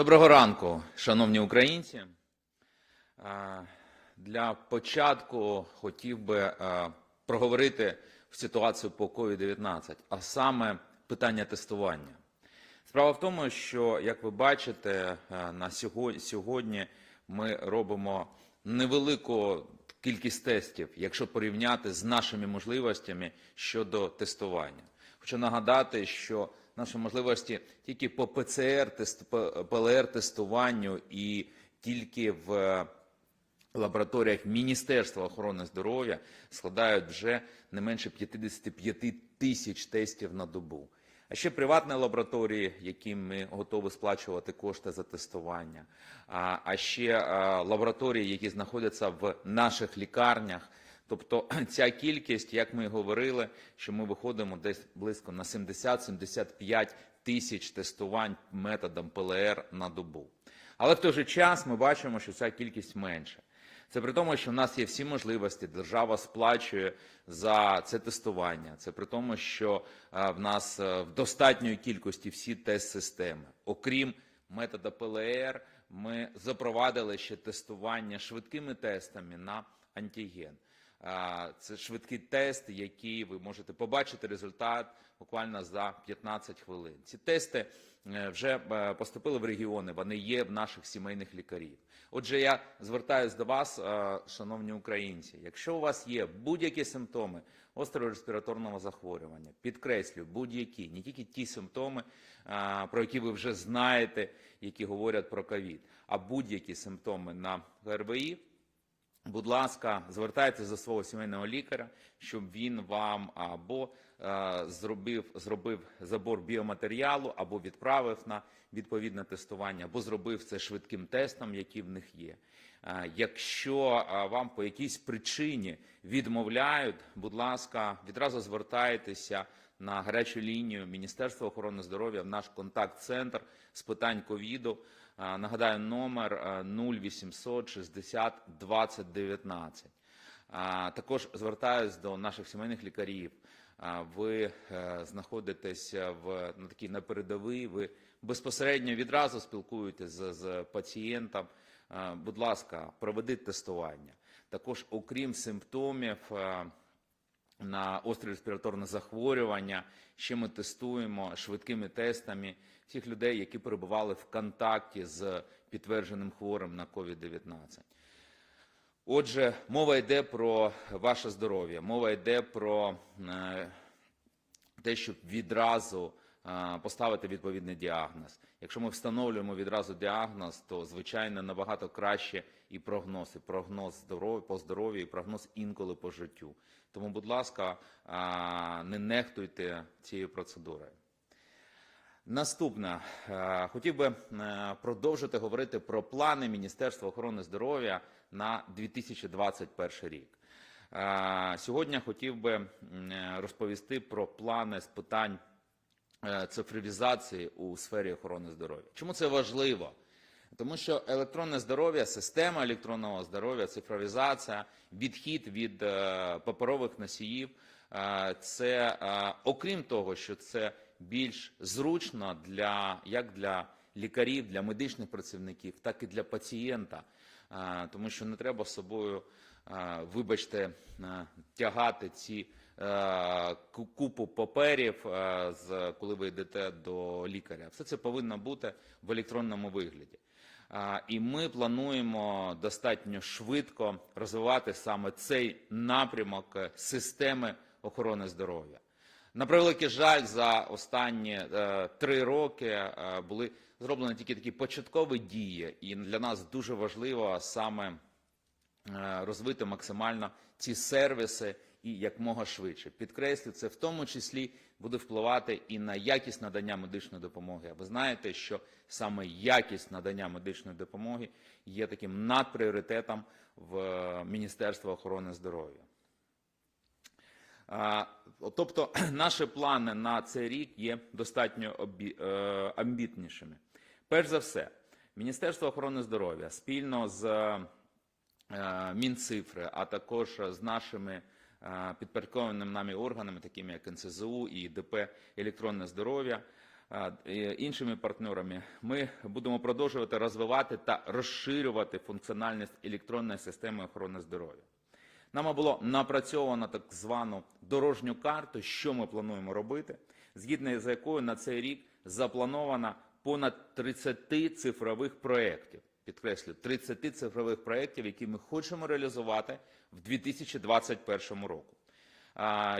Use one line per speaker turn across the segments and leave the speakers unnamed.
Доброго ранку, шановні українці. Е, Для початку хотів би е, проговорити ситуацію по COVID-19, а саме питання тестування. Справа в тому, що, як ви бачите, е, на сьогодні ми робимо невелику кількість тестів, якщо порівняти з нашими можливостями щодо тестування. Хочу нагадати, що наші можливості тільки по ПЦР, ПЛР тестуванню і тільки в лабораторіях Міністерства охорони здоров'я складають вже не менше 55 тисяч тестів на добу. А ще приватні лабораторії, яким ми готові сплачувати кошти за тестування, а, ще лабораторії, які знаходяться в наших лікарнях. Тобто ця кількість, як ми говорили, що ми виходимо десь близько на 70-75 тисяч тестувань методом ПЛР на добу. Але в той же час ми бачимо, що ця кількість менша. Це при тому, що в нас є всі можливості, держава сплачує за це тестування. Це при тому, що е, в нас е, в достатньої кількості всі тест-системи. Окрім метода ПЛР, ми запровадили ще тестування швидкими тестами на антиген. Це швидкий тест, який ви можете побачити результат буквально за 15 хвилин. Ці тести е, вже е, поступили в регіони, вони є в наших сімейних лікарів. Отже, я звертаюся до вас, е, шановні українці. Якщо у вас є будь-які симптоми острого респіраторного захворювання, підкреслюю, будь-які, не тільки ті симптоми, про які ви вже знаєте, які говорять про ковід, а будь-які симптоми на ГРВІ, Будь ласка, звертайтеся до свого сімейного лікаря, щоб він вам або е, зробив, зробив забор біоматеріалу, або відправив на відповідне тестування, або зробив це швидким тестом, який в них є. Е, якщо е, вам по якійсь причині відмовляють, будь ласка, відразу звертайтеся на гарячу лінію Міністерства охорони здоров'я в наш контакт-центр з питань ковіду. Нагадаю, номер е, 0800 60 20 19. Е, Також звертаюсь до наших сімейних лікарів. Ви е, знаходитесь в на такій на передовій, ви безпосередньо відразу спілкуєтесь з, з пацієнтом. Будь ласка, проведіть тестування. Також, окрім симптомів, на остре респіраторне захворювання. Ще ми тестуємо швидкими тестами всіх людей, які перебували в контакті з підтвердженим хворим на COVID-19. Отже, мова йде про ваше здоров'я, мова йде про е, те, щоб відразу е, поставити відповідний діагноз. Якщо ми встановлюємо відразу діагноз, то звичайно набагато краще і прогноз, і прогноз здоров'я по здоров'ю, і прогноз інколи по життю. Тому, будь ласка, не нехтуйте цією процедурою. Наступне, хотів би е, продовжити говорити про плани Міністерства охорони здоров'я на 2021 рік. Сьогодні хотів би е, розповісти про плани з питань цифровізації у сфері охорони здоров'я. Чому це важливо? Тому що електронне здоров'я, система електронного здоров'я, цифровізація, відхід від е, паперових носіїв, е, це е, окрім того, що це більш зручно для як для лікарів, для медичних працівників, так і для пацієнта, Е, тому що не треба з собою, е, вибачте, е, тягати ці е, купу паперів, е, коли ви йдете до лікаря. Все це повинно бути в електронному вигляді. І ми плануємо достатньо швидко розвивати саме цей напрямок е, системи охорони здоров'я. На превеликий жаль, за останні е, три роки е, були зроблені тільки такі початкові дії, і для нас дуже важливо саме е, розвити максимально ці сервіси і якмога швидше. Підкреслю, це в тому числі буде впливати і на якість надання медичної допомоги. А ви знаєте, що саме якість надання медичної допомоги є таким надпріоритетом в е, Міністерства охорони здоров'я. Тобто наші плани на цей рік є достатньо е, амбітнішими. Перш за все, Міністерство охорони здоров'я спільно з е, Мінцифри, а також з нашими підпорядкованими нами органами, такими як НСЗУ і ДП «Електронне здоров'я», іншими партнерами, ми будемо продовжувати розвивати та розширювати функціональність електронної системи охорони здоров'я. Нами було напрацьовано так звану дорожню карту, що ми плануємо робити, згідно з якою на цей рік заплановано понад 30 цифрових проєктів. Підкреслю, 30 цифрових проєктів, які ми хочемо реалізувати в 2021 року.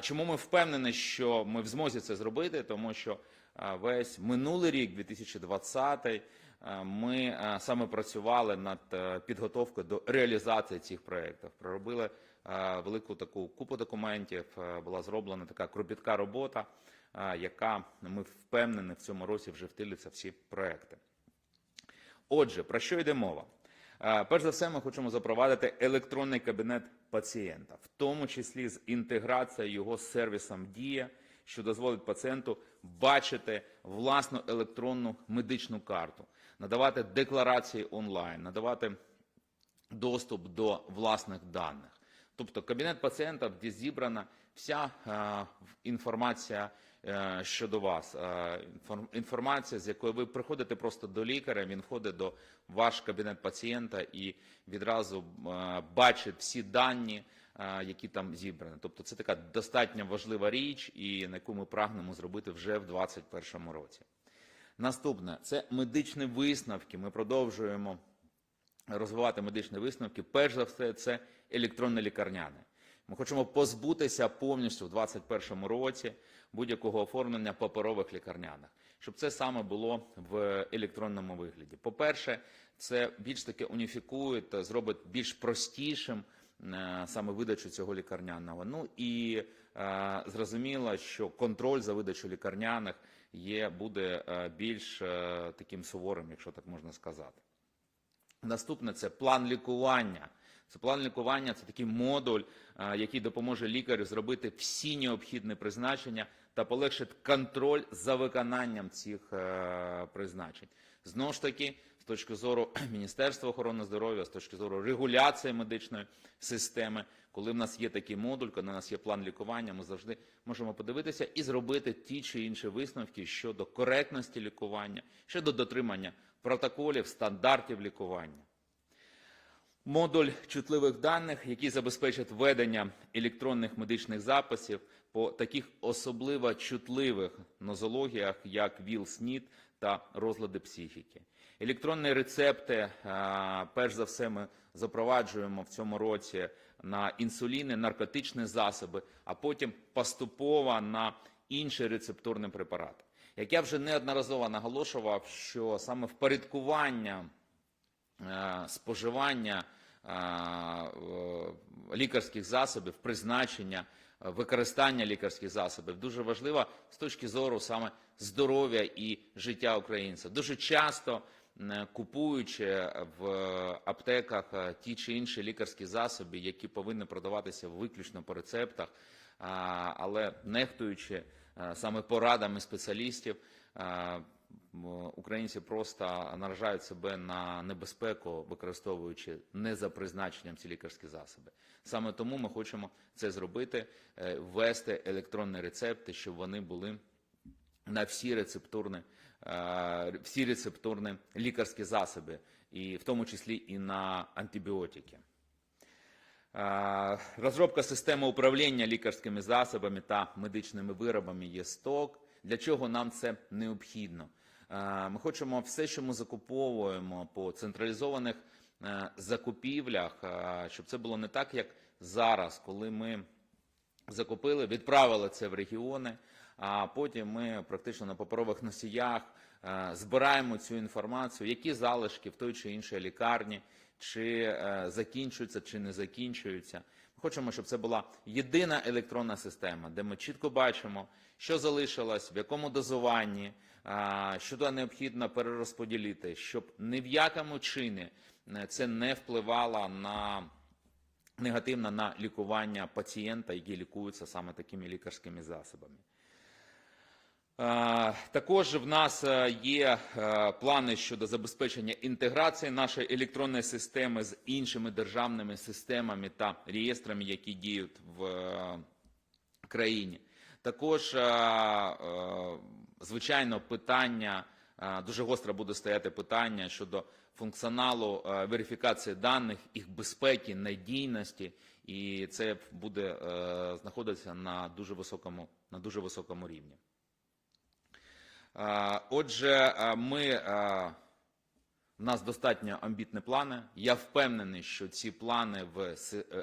Чому ми впевнені, що ми в змозі це зробити? Тому що весь минулий рік, 2020, ми саме працювали над підготовкою до реалізації цих проєктів. Проробили велику таку купу документів, була зроблена така кропітка робота, яка, ми впевнені, в цьому році вже втілиться всі проєкти. Отже, про що йде мова? Е, Перш за все, ми хочемо запровадити електронний кабінет пацієнта, в тому числі з інтеграцією його з сервісом Дія, що дозволить пацієнту бачити власну електронну медичну карту, надавати декларації онлайн, надавати доступ до власних даних. Тобто кабінет пацієнта, де зібрана вся е, інформація щодо вас, е, інформація, з якою ви приходите просто до лікаря, він входить до ваш кабінет пацієнта і відразу е, бачить всі дані, е, які там зібрані. Тобто це така достатньо важлива річ, і на яку ми прагнемо зробити вже в 2021 році. Наступне це медичні висновки. Ми продовжуємо розвивати медичні висновки. Перш за все, це електронне лікарняне. Ми хочемо позбутися повністю в 2021 році будь-якого оформлення паперових лікарняних, щоб це саме було в електронному вигляді. По-перше, це більш таки уніфікує та зробить більш простішим е, саме видачу цього лікарняного. Ну і е, зрозуміло, що контроль за видачу лікарняних є буде е, більш е, таким суворим, якщо так можна сказати. Наступне це план лікування. Це план лікування, це такий модуль, який допоможе лікарю зробити всі необхідні призначення та полегшить контроль за виконанням цих е, призначень. Знову ж таки, з точки зору Міністерства охорони здоров'я, з точки зору регуляції медичної системи, коли в нас є такий модуль, коли в нас є план лікування, ми завжди можемо подивитися і зробити ті чи інші висновки щодо коректності лікування, щодо дотримання протоколів, стандартів лікування. Модуль чутливих даних, який забезпечить ведення електронних медичних записів по таких особливо чутливих нозологіях, як ВІЛ-СНІД та розлади психіки. Електронні рецепти, е, перш за все, ми запроваджуємо в цьому році на інсуліни, наркотичні засоби, а потім поступово на інші рецептурні препарати. Як я вже неодноразово наголошував, що саме впорядкування споживання е, е, лікарських засобів, призначення, е, використання лікарських засобів дуже важливо з точки зору саме здоров'я і життя українця. Дуже часто е, купуючи в аптеках е, ті чи інші лікарські засоби, які повинні продаватися виключно по рецептах, але нехтуючи е, саме порадами спеціалістів, е, українці просто наражають себе на небезпеку, використовуючи не за призначенням ці лікарські засоби. Саме тому ми хочемо це зробити, е, ввести електронні рецепти, щоб вони були на всі рецептурні, е, всі рецептурні лікарські засоби, і в тому числі і на антибіотики. Е, Розробка системи управління лікарськими засобами та медичними виробами є сток. Для чого нам це необхідно? Е, Ми хочемо все, що ми закуповуємо по централізованих е, закупівлях, е, щоб це було не так, як зараз, коли ми закупили, відправили це в регіони, а потім ми практично на паперових носіях збираємо цю інформацію, які залишки в той чи іншій лікарні, чи закінчуються, чи не закінчуються. Ми хочемо, щоб це була єдина електронна система, де ми чітко бачимо, що залишилось, в якому дозуванні, що туди необхідно перерозподілити, щоб ні в якому чині е, це не впливало на негативно на лікування пацієнта, які лікуються саме такими лікарськими засобами. Також в нас е, є е, плани щодо забезпечення інтеграції нашої електронної системи з іншими державними системами та реєстрами, які діють в країні. Також Звичайно, питання е, дуже гостро буде стояти питання щодо функціоналу е, верифікації даних, їх безпеки, надійності, і це буде е, знаходитися на дуже високому, на дуже високому рівні. Отже, ми у нас достатньо амбітні плани. Я впевнений, що ці плани в е,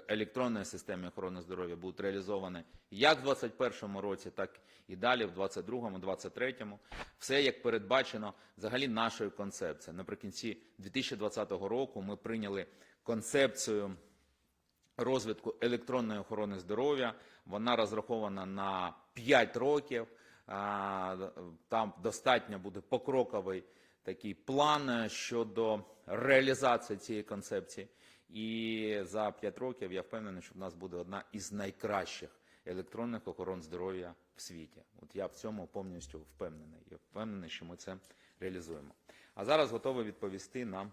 електронній системі охорони здоров'я будуть реалізовані як в 2021 році, так і далі, в 2022, 2023. Все як передбачено взагалі нашою концепцією. Наприкінці 2020 року ми прийняли концепцію розвитку електронної охорони здоров'я. Вона розрахована на 5 років. Там достатньо буде покроковий такий план е, щодо реалізації цієї концепції. І за 5 років я впевнений, що в нас буде одна із найкращих електронних охорон здоров'я в світі. От я в цьому повністю впевнений. Я впевнений, що ми це реалізуємо. А зараз готовий відповісти на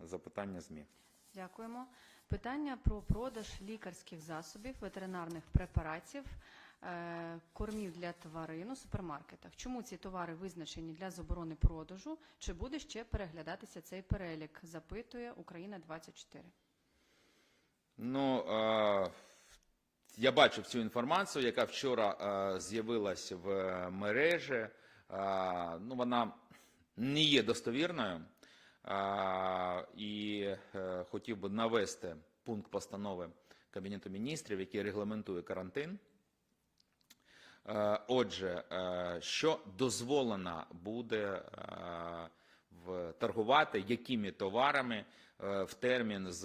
запитання ЗМІ.
Дякуємо. Питання про продаж лікарських засобів, ветеринарних препаратів, кормів для тварин у супермаркетах. Чому ці товари визначені для заборони продажу? Чи буде ще переглядатися цей перелік? Запитує Україна 24
Ну, е, я бачив цю інформацію, яка вчора е, з'явилась в мережі. Е, ну, вона не є достовірною. Е, і е, хотів би навести пункт постанови Кабінету міністрів, який регламентує карантин. Е, Отже, е, що дозволено буде е, торгувати, якими товарами в термін з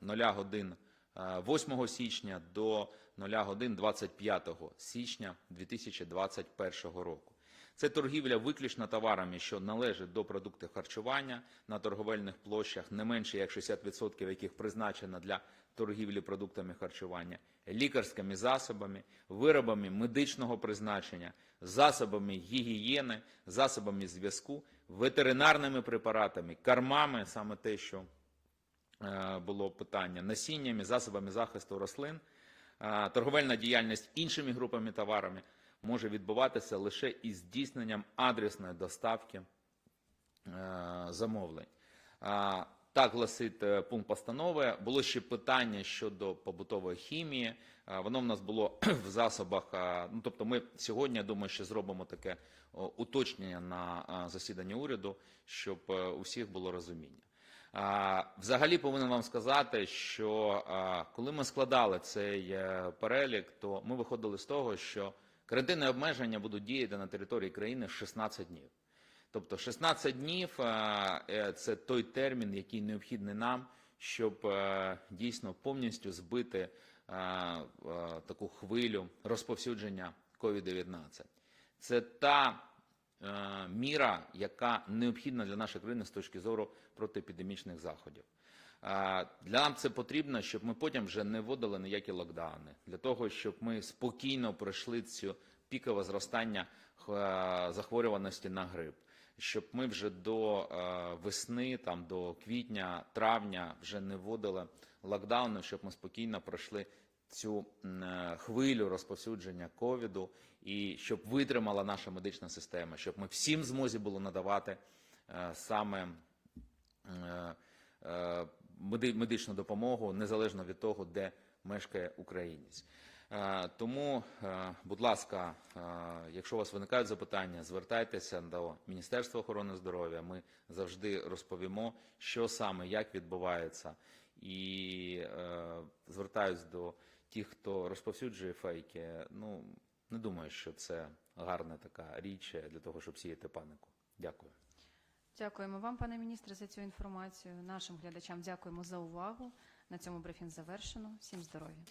0 годин е, 8 січня до 0 годин 25 січня 2021 року. Це торгівля виключно товарами, що належать до продуктів харчування на торговельних площах, не менше як 60% яких призначено для торгівлі продуктами харчування, лікарськими засобами, виробами медичного призначення, засобами гігієни, засобами зв'язку, ветеринарними препаратами, кормами, саме те, що е, було питання, насіннями, засобами захисту рослин. Е, Торговельна діяльність іншими групами товарами може відбуватися лише із здійсненням адресної доставки е, замовлень. Так гласить е, пункт постанови. Було ще питання щодо побутової хімії. Воно в нас було в засобах. Ну тобто, ми сьогодні я думаю, що зробимо таке уточнення на засіданні уряду, щоб е, у всіх було розуміння. Взагалі повинен вам сказати, що коли ми складали цей е, перелік, то ми виходили з того, що карантинні обмеження будуть діяти на території країни 16 днів. Тобто 16 днів е, е, це той термін, який необхідний нам, щоб е, дійсно повністю збити таку хвилю розповсюдження COVID-19. Це та міра, яка необхідна для нашої країни з точки зору протиепідемічних заходів. Для нам це потрібно, щоб ми потім вже не вводили ніякі локдауни, для того, щоб ми спокійно пройшли цю пікове зростання захворюваності на грип, щоб ми вже до е, весни, там до квітня, травня вже не вводили локдауни, щоб ми спокійно пройшли цю е, хвилю розповсюдження ковіду і щоб витримала наша медична система, щоб ми всім змозі було надавати е, саме медичну допомогу незалежно від того, де мешкає українець. Е, Тому, е, будь ласка, е, якщо у вас виникають запитання, звертайтеся до Міністерства охорони здоров'я. Ми завжди розповімо, що саме, як відбувається. І звертаюсь до тих, хто розповсюджує фейки. Ну, не думаю, що це гарна така річ для того, щоб сіяти панику. Дякую.
Дякуємо вам, пане міністре, за цю інформацію. Нашим глядачам дякуємо за увагу. На цьому брифінг завершено. Всім здоров'я.